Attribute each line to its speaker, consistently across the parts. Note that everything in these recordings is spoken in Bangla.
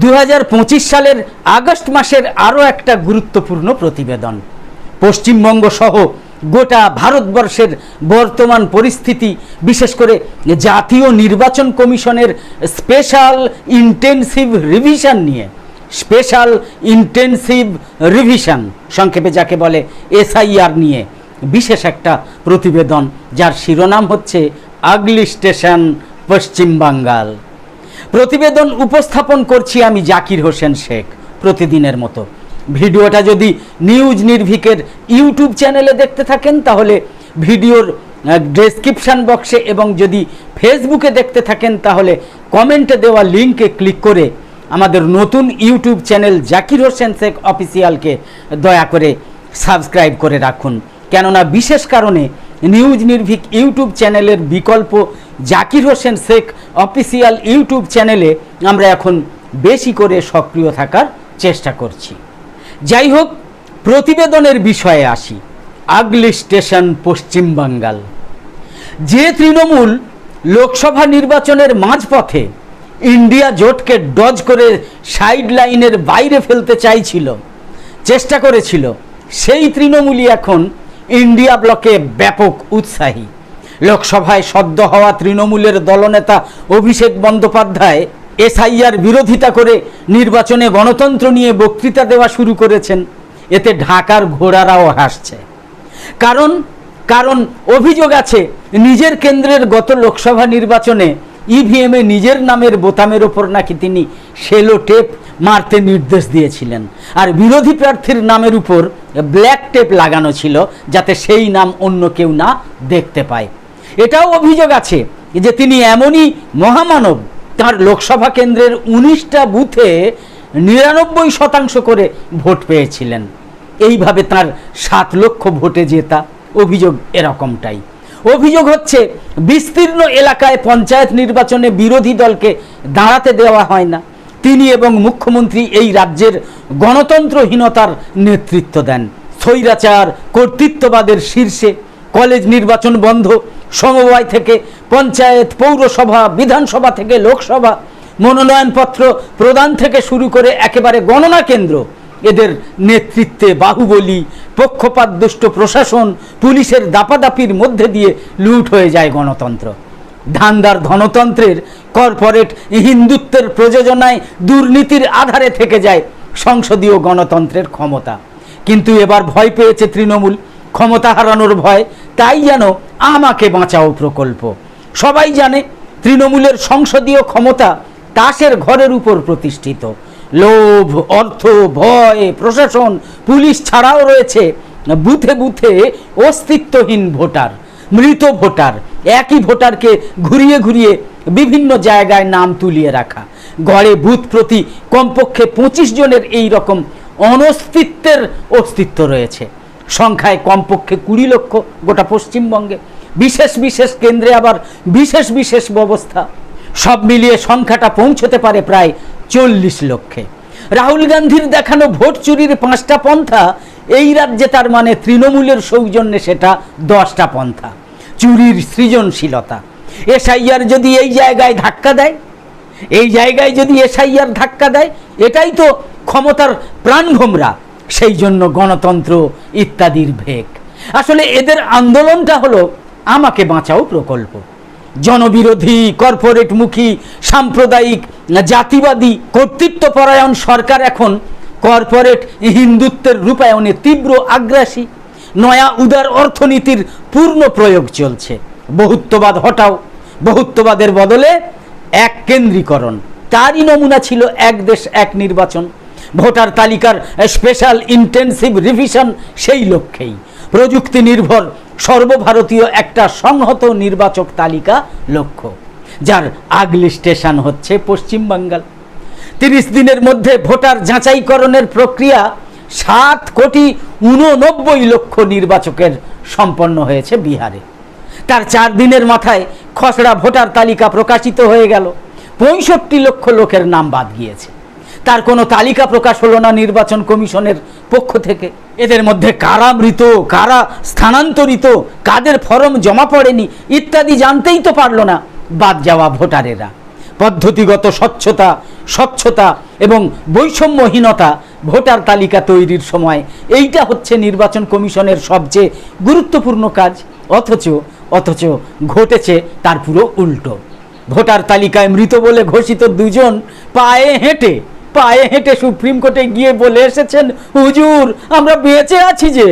Speaker 1: দু হাজার পঁচিশ সালের আগস্ট মাসের আরও একটা গুরুত্বপূর্ণ প্রতিবেদন। পশ্চিমবঙ্গ সহ গোটা ভারতবর্ষের বর্তমান পরিস্থিতি, বিশেষ করে জাতীয় নির্বাচন কমিশনের স্পেশাল ইন্টেনসিভ রিভিশন নিয়ে। স্পেশাল ইন্টেনসিভ রিভিশন, সংক্ষেপে যাকে বলে এসআইআর নিয়ে। বিশেষ একটা প্রতিবেদন, যার শিরোনাম হচ্ছে আগলি স্টেশন পশ্চিম বাঙ্গাল প্রতিবেদন উপস্থাপন করছি আমি জাকির হোসেন শেখ প্রতিদিনের মতো। ভিডিওটা যদি নিউজ নির্ভিকের ইউটিউব চ্যানেলে দেখতে থাকেন, তাহলে ভিডিওর ডেসক্রিপশান বক্সে এবং যদি ফেসবুকে দেখতে থাকেন, তাহলে কমেন্টে দেওয়া লিঙ্কে ক্লিক করে আমাদের নতুন ইউটিউব চ্যানেল জাকির হোসেন শেখ অফিসিয়ালকে দয়া করে সাবস্ক্রাইব করে রাখুন। কেননা বিশেষ কারণে নিউজ নির্ভীক ইউটিউব চ্যানেলের বিকল্প জাকির হোসেন শেখ অফিসিয়াল ইউটিউব চ্যানেলে আমরা এখন বেশি করে সক্রিয় থাকার চেষ্টা করছি। যাই হোক, প্রতিবেদনের বিষয়ে আসি। আগলি স্টেশন পশ্চিমবাঙ্গাল যে তৃণমূল লোকসভা নির্বাচনের মাঝপথে ইন্ডিয়া জোটকে ডজ করে সাইড লাইনের বাইরে ফেলতে চাইছিল, চেষ্টা করেছিল, সেই তৃণমূলই এখন ইন্ডিয়া ব্লকে ব্যাপক উৎসাহী। লোকসভায় সদ্য হওয়া তৃণমূলের দলনেতা অভিষেক বন্দ্যোপাধ্যায় এসআইআর বিরোধিতা করে নির্বাচনে গণতন্ত্র নিয়ে বক্তৃতা দেওয়া শুরু করেছেন। এতে ঢাকার ঘোড়ারাও হাসছে। কারণ কারণ অভিযোগ আছে, নিজের কেন্দ্রের গত লোকসভা নির্বাচনে ইভিএমে নিজের নামের বোতামের ওপর নাকি তিনি সেলো টেপ মারতে নির্দেশ দিয়েছিলেন। আর বিরোধী প্রার্থীর নামের উপর ব্ল্যাক টেপ লাগানো ছিল, যাতে সেই নাম অন্য কেউ না দেখতে পায়। এটাও অভিযোগ আছে যে তিনি এমনই মহামানব। তার লোকসভা কেন্দ্রের উনিশটা বুথে নিরানব্বই শতাংশ করে ভোট পেয়েছিলেন। এইভাবে তার সাত লক্ষ ভোটে জেতা। অভিযোগ এরকমটাই। অভিযোগ হচ্ছে, বিস্তীর্ণ এলাকায় পঞ্চায়েত নির্বাচনে বিরোধী দলকে দাঁড়াতে দেওয়া হয় না। তিনি এবং মুখ্যমন্ত্রী এই রাজ্যের গণতন্ত্রহীনতার নেতৃত্ব দেন। স্বৈরাচার, কর্তৃত্ববাদের শীর্ষে কলেজ নির্বাচন বন্ধ সমবায় থেকে, পঞ্চায়েত, পৌরসভা, বিধানসভা থেকে, লোকসভা মনোনয়নপত্র প্রদান থেকে শুরু করে একেবারে গণনা কেন্দ্র। এদের নেতৃত্বে বাহুবলী পক্ষপাতদুষ্ট প্রশাসন, পুলিশের দাপাদাপির মধ্যে দিয়ে লুট হয়ে যায় গণতন্ত্র। ধান্দার ধনতন্ত্রের কর্পোরেট হিন্দুত্বের প্রযোজনায় দুর্নীতির আধারে থেকে যায় সংসদীয় গণতন্ত্রের ক্ষমতা। কিন্তু এবার ভয় পেয়েছে তৃণমূল। ক্ষমতা হারানোর ভয়, তাই যেন আমাকে বাঁচাও প্রকল্প। সবাই জানে তৃণমূলের সংসদীয় ক্ষমতা তাসের ঘরের উপর প্রতিষ্ঠিত। লোভ, অর্থ, ভয়, প্রশাসন, পুলিশ ছাড়াও রয়েছে বুথে বুথে অস্তিত্বহীন ভোটার, মৃত ভোটার, একই ভোটারকে ঘুরিয়ে ঘুরিয়ে বিভিন্ন জায়গায় নাম তুলিয়ে রাখা। গড়ে বুথ প্রতি কমপক্ষে পঁচিশ জনের এই রকম অনস্তিত্বের অস্তিত্ব রয়েছে। সংখ্যায় কমপক্ষে কুড়ি লক্ষ গোটা পশ্চিমবঙ্গে। বিশেষ বিশেষ কেন্দ্রে আবার বিশেষ বিশেষ ব্যবস্থা। সব মিলিয়ে সংখ্যাটা পৌঁছতে পারে প্রায় চল্লিশ লক্ষে। রাহুল গান্ধীর দেখানো ভোট চুরির পাঁচটা পন্থা, এই রাজ্যে তার মানে তৃণমূলের সৌজন্যে সেটা দশটা পন্থা। চুরির সৃজনশীলতা। এসআইআর যদি এই জায়গায় ধাক্কা দেয়, এই জায়গায় যদি এসআইআর ধাক্কা দেয়, এটাই তো ক্ষমতার প্রাণভোমরা সেই জন্য গণতন্ত্র ইত্যাদির ভেক। আসলে এদের আন্দোলনটা হলো আমাকে বাঁচাও প্রকল্প। জনবিরোধী, কর্পোরেটমুখী, সাম্প্রদায়িক, জাতিবাদী, কর্তৃত্বপরায়ণ সরকার এখন কর্পোরেট হিন্দুত্বের রূপায়ণে তীব্র আগ্রাসী। নয়া উদার অর্থনীতির পূর্ণ প্রয়োগ চলছে। বহুত্ববাদ হটাও। বহুত্ববাদের বদলে এক কেন্দ্রীকরণ তারই নমুনা ছিল এক দেশ, এক নির্বাচন। ভোটার তালিকার স্পেশাল ইন্টেনসিভ রিভিশন সেই লক্ষ্যেই। প্রযুক্তি নির্ভর সর্বভারতীয় একটা সংহত নির্বাচক তালিকা লক্ষ্য, যার আগলি স্টেশন হচ্ছে পশ্চিমবাঙ্গাল। তিরিশ দিনের মধ্যে ভোটার যাচাইকরণের প্রক্রিয়া সাত কোটি উননব্বই লক্ষ নির্বাচকের সম্পন্ন হয়েছে বিহারে। তার চার দিনের মাথায় খসড়া ভোটার তালিকা প্রকাশিত হয়ে গেল। পঁয়ষট্টি লক্ষ লোকের নাম বাদ গিয়েছে। তার কোনো তালিকা প্রকাশ হলো না নির্বাচন কমিশনের পক্ষ থেকে। এদের মধ্যে কারা মৃত, কারা স্থানান্তরিত, কাদের ফরম জমা পড়েনি ইত্যাদি জানতেই তো পারল না বাদ যাওয়া ভোটারেরা। পদ্ধতিগত স্বচ্ছতা স্বচ্ছতা এবং বৈষম্যহীনতা ভোটার তালিকা তৈরির সময়। এইটা হচ্ছে নির্বাচন কমিশনের সবচেয়ে গুরুত্বপূর্ণ কাজ। অথচ অথচ ঘটেছে তার পুরো উল্টো। ভোটার তালিকায় মৃত বলে ঘোষিত দুজন পায়ে হেঁটে পায়ে হেঁটে সুপ্রিম কোর্টে গিয়ে বলে এসেছেন, হুজুর, আমরা বেঁচে আছি যে।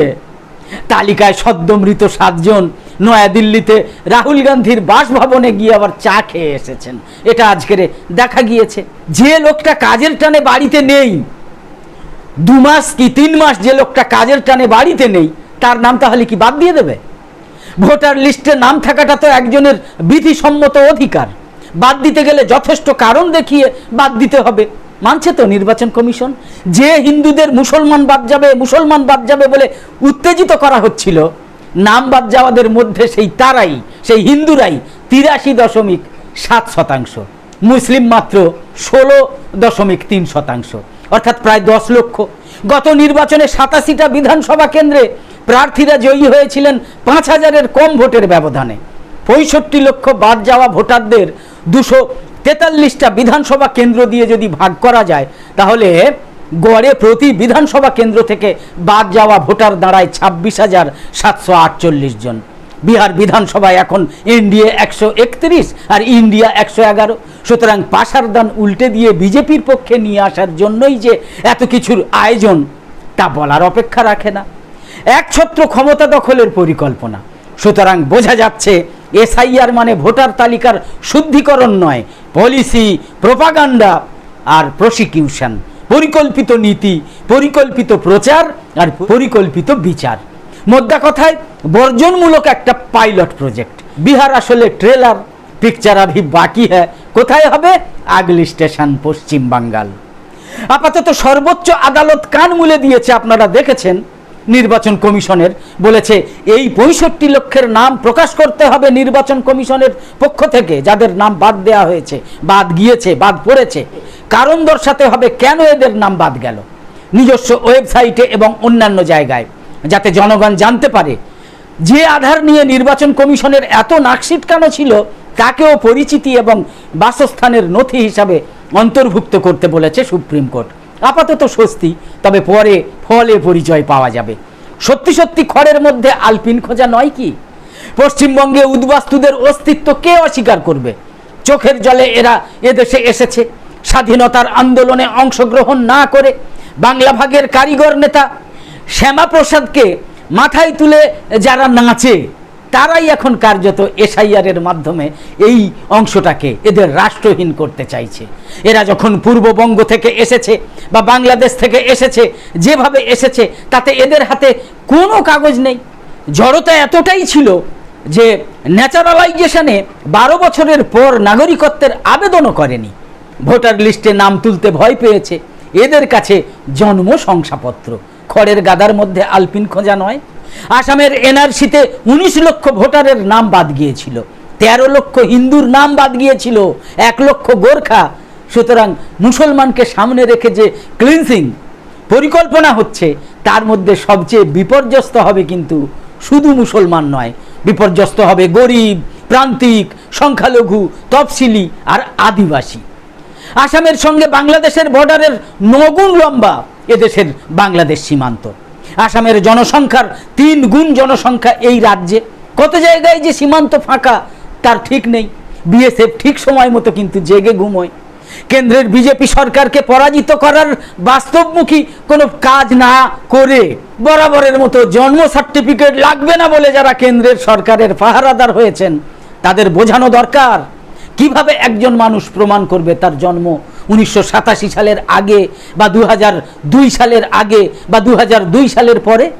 Speaker 1: তালিকায় সদ্য মৃত সাতজন নয়াদিল্লিতে রাহুল গান্ধীর বাসভবনে গিয়ে আবার চা খেয়ে এসেছেন। এটা আজকের দেখা গিয়েছে। যে লোকটা কাজের টানে বাড়িতে নেই, দু মাস কি তিন মাস যে লোকটা কাজের টানে বাড়িতে নেই, তার নাম তাহলে কি বাদ দিয়ে দেবে? ভোটার লিস্টে নাম থাকাটা তো একজনের বিধিসম্মত অধিকার। বাদ দিতে গেলে যথেষ্ট কারণ দেখিয়ে বাদ দিতে হবে। মানছে তো নির্বাচন কমিশন? যে হিন্দুদের মুসলমান বাদ যাবে, মুসলমান বাদ যাবে বলে উত্তেজিত করা হচ্ছিল, নাম বাদ যাওয়াদের মধ্যে সেই তারাই, সেই হিন্দুরাই তিরাশি দশমিক সাত শতাংশ, মুসলিম মাত্র ষোলো দশমিক তিন শতাংশ, অর্থাৎ প্রায় দশ লক্ষ। গত নির্বাচনে সাতাশিটা বিধানসভা কেন্দ্রে প্রার্থীরা জয়ী হয়েছিলেন পাঁচ হাজারের কম ভোটের ব্যবধানে। পঁয়ষট্টি লক্ষ বাদ যাওয়া ভোটারদের দুশো তেতাল্লিশটা বিধানসভা কেন্দ্র দিয়ে যদি ভাগ করা যায়, তাহলে গড়ে প্রতি বিধানসভা কেন্দ্র থেকে বাদ যাওয়া ভোটার দাঁড়ায় ছাব্বিশ হাজার সাতশো আটচল্লিশ জন। বিহার বিধানসভায় এখন এনডিএ একশো একত্রিশ আর ইন্ডিয়া একশো এগারো। সুতরাং পাশার দান উল্টে দিয়ে বিজেপির পক্ষে নিয়ে আসার জন্যই যে এত কিছুর আয়োজন, তা বলার অপেক্ষা রাখে না। একছত্র ক্ষমতা দখলের পরিকল্পনা। সুতরাং বোঝা যাচ্ছে, এসআইআর মানে ভোটার তালিকার শুদ্ধিকরণ নয় পলিসি প্রোপাগান্ডা আর প্রসিকিউশন পরিকল্পিত নীতি, পরিকল্পিত প্রচার আর পরিকল্পিত বিচার। মোদ্দা কথায়, বর্জনমূলক একটা পাইলট প্রজেক্ট বিহার আসলে ট্রেলার পিকচার আভি বাকি হ্যাঁ। কোথায় হবে? আগলি স্টেশন পশ্চিম বাঙ্গাল। আপাতত সর্বোচ্চ আদালত কান মুলে দিয়েছে, আপনারা দেখেছেন। নির্বাচন কমিশনের বলেছে, এই পঁয়ষট্টি লক্ষের নাম প্রকাশ করতে হবে নির্বাচন কমিশনের পক্ষ থেকে, যাদের নাম বাদ দেওয়া হয়েছে, বাদ গিয়েছে, বাদ পড়েছে। কারণ দর্শাতে হবে কেন এদের নাম বাদ গেল? নিজস্ব ওয়েবসাইটে এবং অন্যান্য জায়গায়, যাতে জনগণ জানতে পারে, যে আধার নিয়ে নির্বাচন কমিশনের এত নাকশিটকানো ছিল, তাকেও পরিচিতি এবং বাসস্থানের নথি হিসাবে অন্তর্ভুক্ত করতে বলেছে সুপ্রিম কোর্ট। আপাতত স্বস্তি, তবে পরে ফলে পরিচয় পাওয়া যাবে। সত্যি সত্যি খড়ের মধ্যে আলপিন খোঁজা নয় কি? পশ্চিমবঙ্গে উদ্বাস্তুদের অস্তিত্ব কে অস্বীকার করবে? চোখের জলে এরা এদেশে এসেছে। স্বাধীনতার আন্দোলনে অংশগ্রহণ না করে বাংলা ভাগের কারিগর নেতা শ্যামাপ্রসাদকে মাথায় তুলে যারা নাচে তারাই এখন কার্যত এসআইআর এর মাধ্যমে এই অংশটাকে এদের রাষ্ট্রহীন করতে চাইছে। এরা যখন পূর্ববঙ্গ থেকে এসেছে বা বাংলাদেশ থেকে এসেছে, যেভাবে এসেছে, তাতে এদের হাতে কোনো কাগজ নেই। জড়তা এতটাই ছিল যে ন্যাচারালাইজেশনে বারো বছরের পর নাগরিকত্বের আবেদনও করেনি। ভোটার লিস্টে নাম তুলতে ভয় পেয়েছে। এদের কাছে জন্ম শংসাপত্র। খড়ের গাদার মধ্যে আলপিন খোঁজা নয়। আসামের এনআরসিতে উনিশ লক্ষ ভোটারের নাম বাদ গিয়েছিল, তেরো লক্ষ হিন্দুর নাম বাদ গিয়েছিল, এক লক্ষ গোর্খা। সুতরাং মুসলমানকে সামনে রেখে যে ক্লিনসিং পরিকল্পনা হচ্ছে, তার মধ্যে সবচেয়ে বিপর্যস্ত হবে কিন্তু শুধু মুসলমান নয়, বিপর্যস্ত হবে গরিব, প্রান্তিক, সংখ্যালঘু, তফসিলি আর আদিবাসী। আসামের সঙ্গে বাংলাদেশের বর্ডারের নগুণ লম্বা এদেশের বাংলাদেশ সীমান্ত। আসামের জনসংখ্যার তিন গুণ জনসংখ্যা এই রাজ্যে। কত জায়গায় যে সীমান্ত ফাঁকা, তার ঠিক নেই। বিএসএফ ঠিক সময় মতো কিন্তু জেগে ঘুমোয়। কেন্দ্রের বিজেপি সরকারকে পরাজিত করার বাস্তবমুখী কোনো কাজ না করে বরাবরের মতো জন্ম সার্টিফিকেট লাগবে না বলে যারা কেন্দ্রের সরকারের পাহারাদার হয়েছেন, তাদের বোঝানো দরকার। কীভাবে একজন মানুষ প্রমাণ করবে তার জন্ম? উনিশশো সাতাশি সালের আগে বা দু দুই সালের আগে বা দু দুই সালের পরে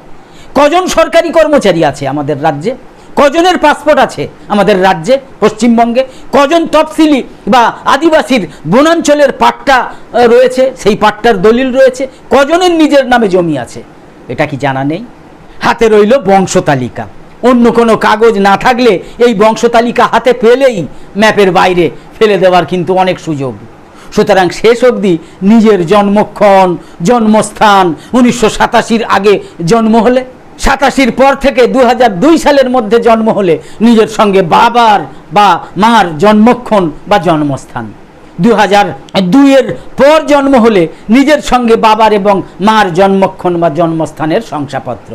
Speaker 1: কজন সরকারি কর্মচারী আছে আমাদের রাজ্যে? কজনের পাসপোর্ট আছে আমাদের রাজ্যে, পশ্চিমবঙ্গে? কজন তফসিলি বা আদিবাসীর বনাঞ্চলের পাট্টা রয়েছে? সেই পাট্টার দলিল রয়েছে। কজনের নিজের নামে জমি আছে? এটা কি জানা নেই? হাতে রইল বংশতালিকা অন্য কোনো কাগজ না থাকলে এই বংশতালিকা হাতে পেলেই ম্যাপের বাইরে ফেলে দেওয়ার কিন্তু অনেক সুযোগ। সুতরাং শেষ অবধি নিজের জন্মক্ষণ, জন্মস্থান উনিশশো সাতাশির আগে জন্ম হলে, সাতাশির পর থেকে দু হাজার দুই সালের মধ্যে জন্ম হলে নিজের সঙ্গে বাবার বা মার জন্মক্ষণ বা জন্মস্থান। দু হাজার দুইয়ের পর জন্ম হলে নিজের সঙ্গে বাবার এবং মার জন্মক্ষণ বা জন্মস্থানের শংসাপত্র।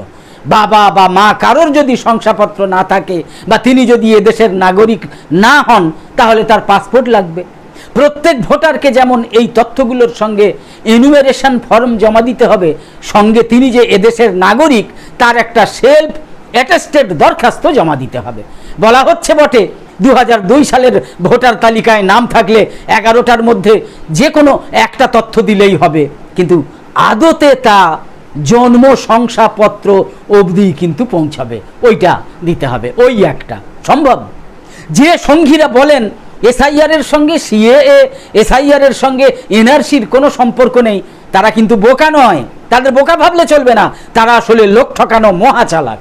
Speaker 1: বাবা বা মা কারোর যদি শংসাপত্র না থাকে বা তিনি যদি এদেশের নাগরিক না হন, তাহলে তার পাসপোর্ট লাগবে। প্রত্যেক ভোটারকে যেমন এই তথ্যগুলোর সঙ্গে এনুমেরেশন ফর্ম জমা দিতে হবে, সঙ্গে তিনি যে এদেশের নাগরিক, তার একটা সেলফ অ্যাটেস্টেড দরখাস্ত জমা দিতে হবে। বলা হচ্ছে বটে দু হাজার দুই সালের ভোটার তালিকায় নাম থাকলে এগারোটার মধ্যে যে কোনো একটা তথ্য দিলেই হবে। কিন্তু আদতে তা জন্ম শংসাপত্র অবধি কিন্তু পৌঁছাবে। ওইটা দিতে হবে, ওই একটা। সম্ভব? যে সঙ্গীরা বলেন এসআইআর এর সঙ্গে সিএএ এসআইআর এর সঙ্গে এনআরসির কোনো সম্পর্ক নেই। তারা কিন্তু বোকা নয়। তাদের বোকা ভাবলে চলবে না। তারা আসলে লোক ঠকানো মহাচালাক।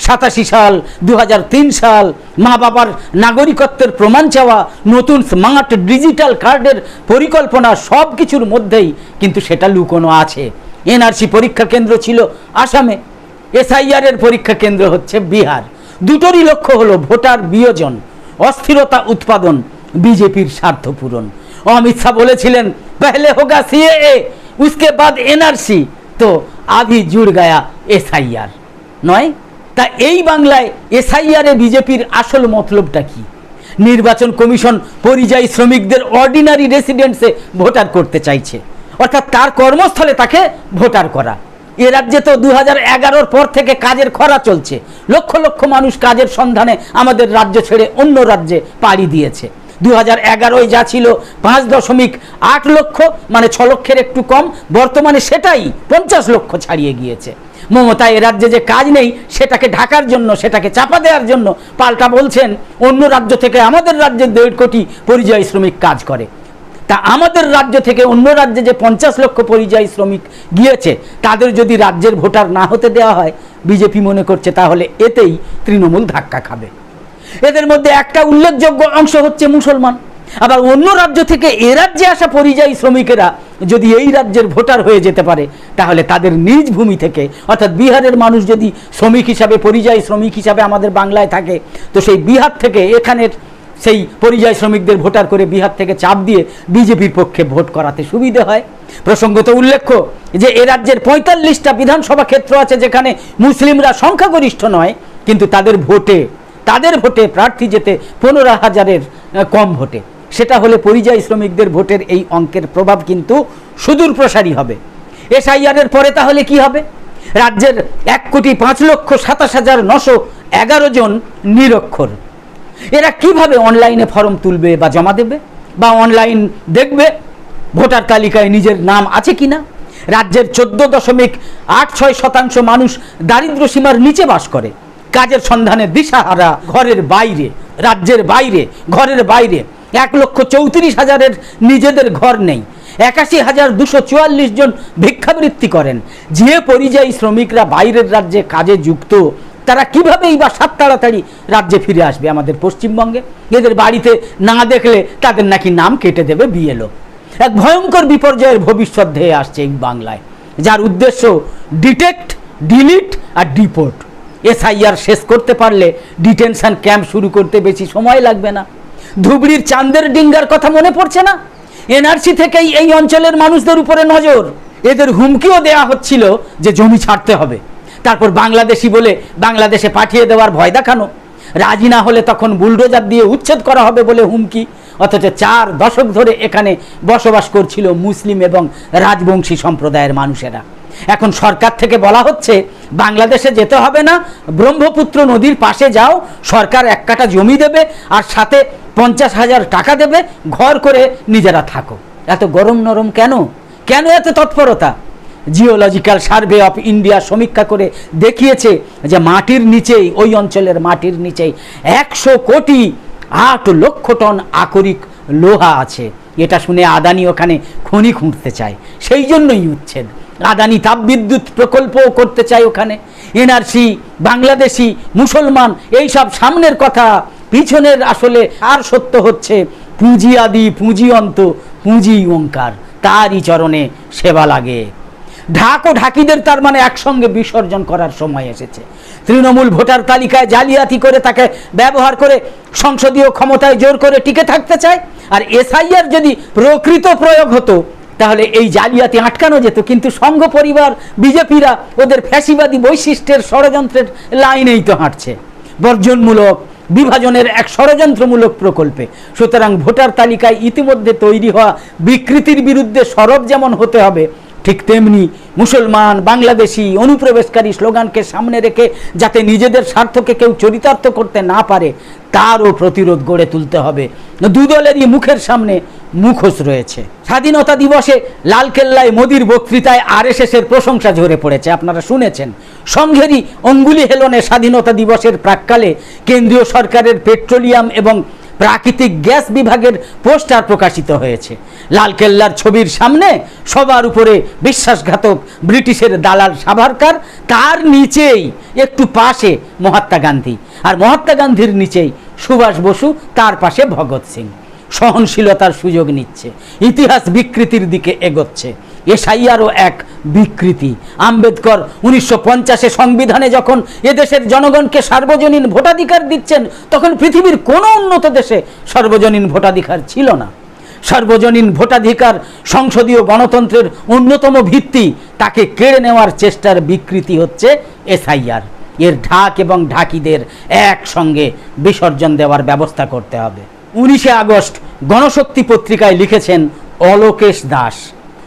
Speaker 1: সাতাশি সাল দু হাজার তিন সাল, মা বাবার নাগরিকত্বের প্রমাণ চাওয়া, নতুন স্মার্ট ডিজিটাল কার্ডের পরিকল্পনা সব কিছুর মধ্যেই কিন্তু সেটা লুকোনো আছে। এনআরসি পরীক্ষা কেন্দ্র ছিল আসামে। এসআইআর এর পরীক্ষা কেন্দ্র হচ্ছে বিহার। দুটোরই লক্ষ্য হলো ভোটার বিয়োজন, অস্থিরতা উৎপাদন। বিজেপির স্বার্থ পূরণ। অমিত শাহ বলেছিলেন, পহলে হোগা সিএএ, উসকে বাদ এনআরসি। তো আভি জুড় গায়া এসআইআর। নয়, তা এই বাংলায় এসআইআর বিজেপির আসল মতলবটা কি? নির্বাচন কমিশন পরিযায়ী শ্রমিকদের অর্ডিনারি রেসিডেন্টসে ভোটার করতে চাইছে। অর্থাৎ তার কর্মস্থলে তাকে ভোটার করা। এ রাজ্যে তো দু হাজার পর থেকে কাজের খরা চলছে। লক্ষ লক্ষ মানুষ কাজের সন্ধানে আমাদের রাজ্য ছেড়ে অন্য রাজ্যে পাড়ি দিয়েছে। দু হাজার যা ছিল পাঁচ দশমিক আট লক্ষ মানে ছ লক্ষের একটু কম, বর্তমানে সেটাই পঞ্চাশ লক্ষ ছাড়িয়ে গিয়েছে। মমতা, এ রাজ্যে যে কাজ নেই, সেটাকে ঢাকার জন্য, সেটাকে চাপা দেওয়ার জন্য পাল্টা বলছেন, অন্য রাজ্য থেকে আমাদের রাজ্যে দেড় কোটি পরিযায়ী শ্রমিক কাজ করে। তা আমাদের রাজ্য থেকে অন্য রাজ্যে যে পঞ্চাশ লক্ষ পরিযায়ী শ্রমিক গিয়েছে, তাদের যদি রাজ্যের ভোটার না হতে দেওয়া হয়, বিজেপি মনে করছে তাহলে এতেই তৃণমূল ধাক্কা খাবে। এদের মধ্যে একটা উল্লেখযোগ্য অংশ হচ্ছে মুসলমান। আবার অন্য রাজ্য থেকে এ রাজ্যে আসা পরিযায়ী শ্রমিকেরা যদি এই রাজ্যের ভোটার হয়ে যেতে পারে, তাহলে তাদের নিজ ভূমি থেকে, অর্থাৎ বিহারের মানুষ যদি শ্রমিক হিসাবে, পরিযায়ী শ্রমিক হিসাবে আমাদের বাংলায় থাকে, তো সেই বিহার থেকে এখানের সেই পরিযায়ী শ্রমিকদের ভোটার করে বিহার থেকে চাপ দিয়ে বিজেপির পক্ষে ভোট করাতে সুবিধে হয়। প্রসঙ্গত উল্লেখ্য যে এ রাজ্যের পঁয়তাল্লিশটা বিধানসভা ক্ষেত্র আছে যেখানে মুসলিমরা সংখ্যাগরিষ্ঠ নয়, কিন্তু তাদের ভোটে তাদের ভোটে প্রার্থী যেতে পনেরো হাজারের কম ভোটে। সেটা হলে পরিযায়ী শ্রমিকদের ভোটের এই অঙ্কের প্রভাব কিন্তু সুদূর প্রসারী হবে। এসআইআর এর পরে তাহলে কি হবে? রাজ্যের এক কোটি পাঁচ লক্ষ সাতাশ হাজার নশো এগারো জন নিরক্ষর। এরা কীভাবে অনলাইনে ফর্ম তুলবে বা জমা দেবে? বা অনলাইন দেখবে? ভোটার তালিকায় নিজের নাম আছে কিনা? রাজ্যের চোদ্দ দশমিক আট ছয় শতাংশ মানুষ দারিদ্র সীমার নিচে বাস করে। কাজের সন্ধানে দিশাহারা ঘরের বাইরে, রাজ্যের বাইরে, ঘরের বাইরে। এক লক্ষ চৌত্রিশ হাজারের নিজেদের ঘর নেই। একাশি হাজার দুশো চুয়াল্লিশ জন ভিক্ষাবৃত্তি করেন। যে পরিযায়ী শ্রমিকরা বাইরের রাজ্যে কাজে যুক্ত, তারা কিভাবেই বা সাত তাড়াতাড়ি রাজ্যে ফিরে আসবে আমাদের পশ্চিমবঙ্গে? এদের বাড়িতে না দেখলে তাদের নাকি নাম কেটে দেবে বিএলও এক ভয়ঙ্কর বিপর্যয়ের ভবিষ্যৎ ধেয়ে আসছে এই বাংলায়, যার উদ্দেশ্য ডিটেক্ট ডিলিট আর ডিপোর্ট এসআইআর শেষ করতে পারলে ডিটেনশন ক্যাম্প শুরু করতে বেশি সময় লাগবে না। ধুবড়ির চান্দের ডিঙ্গার কথা মনে পড়ছে না? এনআরসি থেকেই এই অঞ্চলের মানুষদের উপরে নজর। এদের হুমকিও দেয়া হচ্ছিল যে জমি ছাড়তে হবে। তারপর বাংলাদেশি বলে বাংলাদেশে পাঠিয়ে দেওয়ার ভয় দেখানো। রাজি না হলে তখন বুলডোজার দিয়ে উচ্ছেদ করা হবে বলে হুমকি। অথচ চার দশক ধরে এখানে বসবাস করছিল মুসলিম এবং রাজবংশী সম্প্রদায়ের মানুষেরা। এখন সরকার থেকে বলা হচ্ছে, বাংলাদেশে যেতে হবে না, ব্রহ্মপুত্র নদীর পাশে যাও, সরকার এক কাটা জমি দেবে, আর সাথে পঞ্চাশ হাজার টাকা দেবে, ঘর করে নিজেরা থাকো। এত গরম নরম কেন? কেন এত তৎপরতা? জিওলজিক্যাল সার্ভে অফ ইন্ডিয়া সমীক্ষা করে দেখিয়েছে যে মাটির নিচেই, ওই অঞ্চলের মাটির নিচেই একশো কোটি আট লক্ষ টন আকরিক লোহা আছে। এটা শুনে আদানি ওখানে খনি খুঁড়তে চায়। সেই জন্যই উচ্ছেদ। আদানি তাপবিদ্যুৎ প্রকল্পও করতে চায় ওখানে। এনআরসি, বাংলাদেশি, মুসলমান এই সব সামনের কথা পিছনের আসলে আর সত্য হচ্ছে, পুঁজি আদি, পুঁজি অন্ত, পুঁজি ওঙ্কার তারই চরণে সেবা লাগে। ঢাক ও ঢাকিদের তার মানে একসঙ্গে বিসর্জন করার সময় এসেছে। তৃণমূল ভোটার তালিকায় জালিয়াতি করে তাকে ব্যবহার করে সংসদীয় ক্ষমতায় জোর করে টিকে থাকতে চায়, আর এসআইআর যদি প্রকৃত প্রয়োগ হতো তাহলে এই জালিয়াতি আটকানো যেত, কিন্তু সংঘ পরিবার, বিজেপিরা ওদের ফ্যাসিবাদী বৈশিষ্ট্যের ষড়যন্ত্রের লাইনেই তো হাঁটছে। বর্জনমূলক বিভাজনের এক ষড়যন্ত্রমূলক প্রকল্পে। সুতরাং ভোটার তালিকায় ইতিমধ্যে তৈরি হওয়া বিকৃতির বিরুদ্ধে সরব যেমন হতে হবে ঠিক তেমনি মুসলমান, বাংলাদেশি, অনুপ্রবেশকারী স্লোগানকে সামনে রেখে যাতে নিজেদের স্বার্থকে কেউ চরিতার্থ করতে না পারে, তারও প্রতিরোধ গড়ে তুলতে হবে। দুদলেরই মুখের সামনে মুখোশ রয়েছে। স্বাধীনতা দিবসে লালকেল্লায় মোদির বক্তৃতায় আরএসএসের প্রশংসা ঝরে পড়েছে, আপনারা শুনেছেন। সংঘেরই অঙ্গুলি হেলনে স্বাধীনতা দিবসের প্রাককালে কেন্দ্রীয় সরকারের পেট্রোলিয়াম এবং প্রাকৃতিক গ্যাস বিভাগের পোস্টার প্রকাশিত হয়েছে। লালকেল্লার ছবির সামনে সবার উপরে বিশ্বাসঘাতক ব্রিটিশের দালাল সাভারকার, তার নিচেই একটু পাশে মহাত্মা গান্ধী। আর মহাত্মা গান্ধীর নিচেই সুভাষ বসু, তার পাশে ভগৎ সিং। সহনশীলতার সুযোগ নিচ্ছে, ইতিহাস বিকৃতির দিকে এগোচ্ছে। এসআইআরও এক বিকৃতি। আম্বেদকর উনিশশো পঞ্চাশে সংবিধানে যখন এদেশের জনগণকে সার্বজনীন ভোটাধিকার দিচ্ছেন, তখন পৃথিবীর কোনো উন্নত দেশে সার্বজনীন ভোটাধিকার ছিল না। সার্বজনীন ভোটাধিকার সংসদীয় গণতন্ত্রের অন্যতম ভিত্তি, তাকে কেড়ে নেওয়ার চেষ্টার বিকৃতি হচ্ছে এসআইআর এর ঢাক এবং ঢাকিদের একসঙ্গে বিসর্জন দেওয়ার ব্যবস্থা করতে হবে। উনিশে আগস্ট গণশক্তি পত্রিকায় লিখেছেন অলোকেশ দাস।